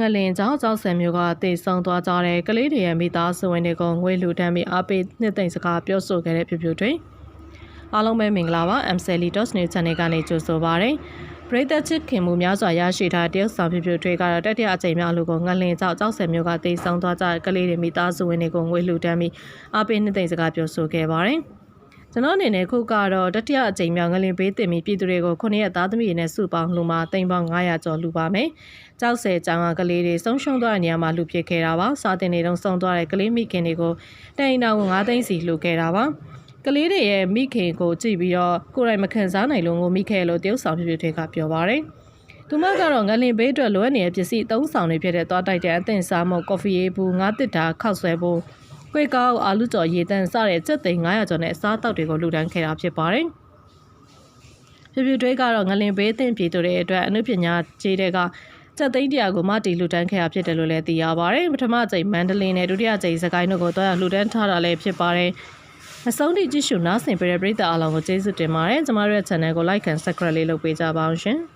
ငလင်ကြောင့်ကြောက်ဆယ်မျိုးကတည်ဆုံသွားကြတဲ့ကလေးတွေရဲ့မိသားစုဝင်တွေကိုငွေလူတန်းပြီးအားပေးနှစ်သိမ့်စကားပြောဆိုခဲ့တဲ့ဖြစ်ဖြစ်တွေအားလုံးပဲမင်္ဂလာပါ MCL News Channel ကနေကြိုဆိုပါရစေပရိသတ်ချစ်ခင်မှုများစွာရရှိထားတဲ့တရုတ်ဆောင်ဖြစ်ဖြစ်တွေကတော့တတိယအကြိမ်မြောက်လူကိုငလင်ကြောင့်ကြောက်ဆယ်မျိုးကတည်ဆုံသွားကြတဲ့ကလေးတွေမိသားစုဝင်တွေကိုငွေလူတန်းပြီးအားပေးနှစ်သိမ့်စကားပြောဆိုခဲ့ပါတယ် ကျွန်တော်အနေနဲ့ခုကတော့တတိယအကြိမ်မြောက်ငလင်ပေးတင်ပြီးပြည်သူတွေကိုခုနှစ်ရက်သားသမီးတွေနဲ့စုပေါင်းလူမှာတိမ်ပေါင်း900ကျော်လူပါမယ်။ကြောက်ဆယ်ကြောင်ကကလေးတွေဆုံးရှုံးသွားတဲ့နေရာမှာလူပြစ်ခဲ့တာပါ။စာတင်တွေတုံးဆုံးသွားတဲ့ကလေးမိခင်တွေကိုတိုင်တောင်9သိန်းစီလူခဲ့တာပါ။ကလေးတွေရဲ့မိခင်ကိုကြည့်ပြီးတော့ကိုယ်တိုင်မခံစားနိုင်လို့ငိုမိခဲ့လို့တရုတ်ဆောင်ဖြစ်ဖြစ်တွေကပြောပါတယ်။သူမကတော့ငလင်ဘေးအတွက်လိုအပ်နေတဲ့ပစ္စည်းသုံးဆောင်တွေဖြစ်တဲ့သွားတိုက်တဲ့အသင့်စားမှုကော်ဖီရေးဘူးငါးတစ်တာခောက်ဆွဲဘူး ကွေကောက်အာလူကြော်ရေတန်းစတဲ့စက်သိန်း900ကျော်နဲ့အစားအသောက်တွေကိုလှူဒန်းခဲ့တာဖြစ်ပါတယ်။ပြပြတွေးကတော့ငလင်ဘေးအသင့်ပြည်သူတွေအတွက်အမှုပညာခြေတွေကစက်သိန်းတရာကိုမတီလှူဒန်းခဲ့တာဖြစ်တယ်လို့လည်းသိရပါတယ်။ပထမကြိမ်မန္တလေးနဲ့ဒုတိယကြိမ်စကိုင်းတို့ကိုတော့လှူဒန်းထားတာလည်းဖြစ်ပါတယ်။အဆုံးထိကြည့်ရှုနားဆင်ပေးတဲ့ပရိသတ်အားလုံးကိုကျေးဇူးတင်ပါတယ်။ကျမတို့ရဲ့ channel ကို like and subscribe လေးလုပ်ပေးကြပါအောင်ရှင်။